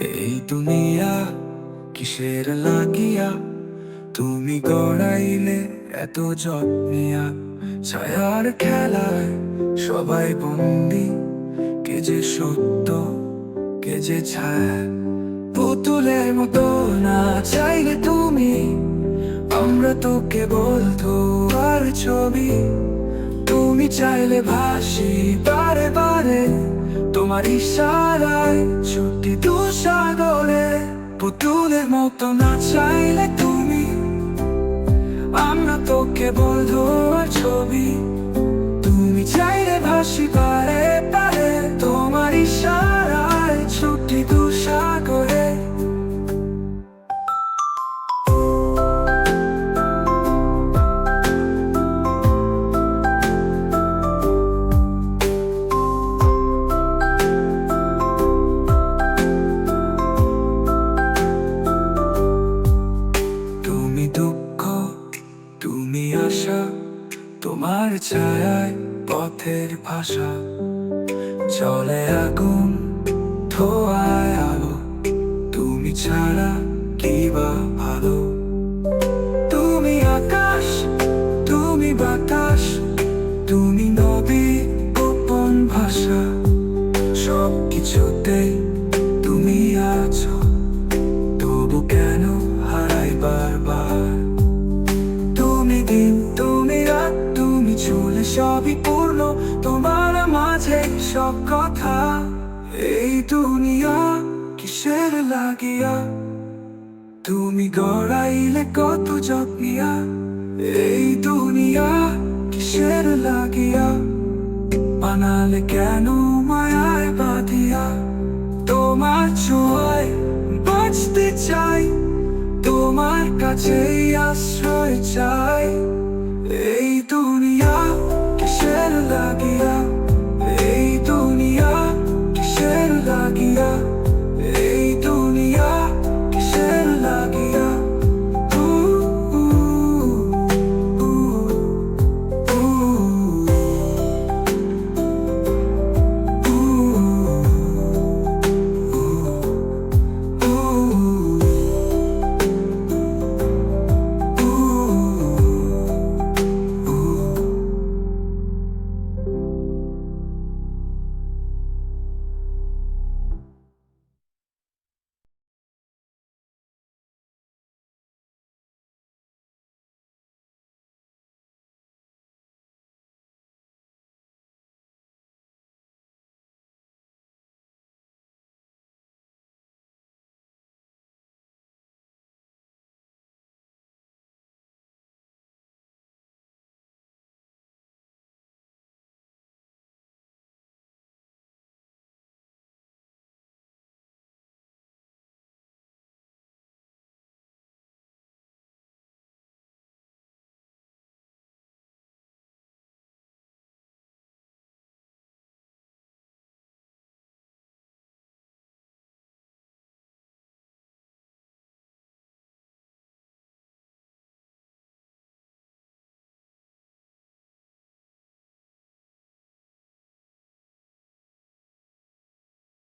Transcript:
এই দুনিয়া কিসের লাগিয়া? তুমি গড়াইলে এত যত্নিয়া। ছায়ার খেলায় সবাই বন্দি। কে যে সত্য, কে যে ছায়া। পুতুলের মতো না চাইলে তুমি। আমরা তো কেবল আর ছবি। তুমি চাইলে ভাসি বারে বারে। তোমার ইশারায় ছুটি পুতুলের মতো না চাইলে তুমি। আমরা তোকে কেবল ধোয়ার ছবি। তুমি চাইলে ভাসি পারে তোমার ছায়ায় পথের ভাষা। চলে আগুন, ধোয়ায় আলো। তুমি ছাড়া কি বা ভালো? তুমি আকাশ, তুমি বাতাস। তুমি সবই পূর্ণ, তোমার মাঝে সব কথা। এই দুনিয়া কিসের লাগিয়া? তুমি গড়াইলে কত যত্নিয়া? এই দুনিয়া কিসের লাগিয়া? বানালে কেন মায়ায় বাঁধিয়া? তোমার ছোঁয়ায় বাঁচতে চাই, তোমার কাছেই আশ্রয় চাই।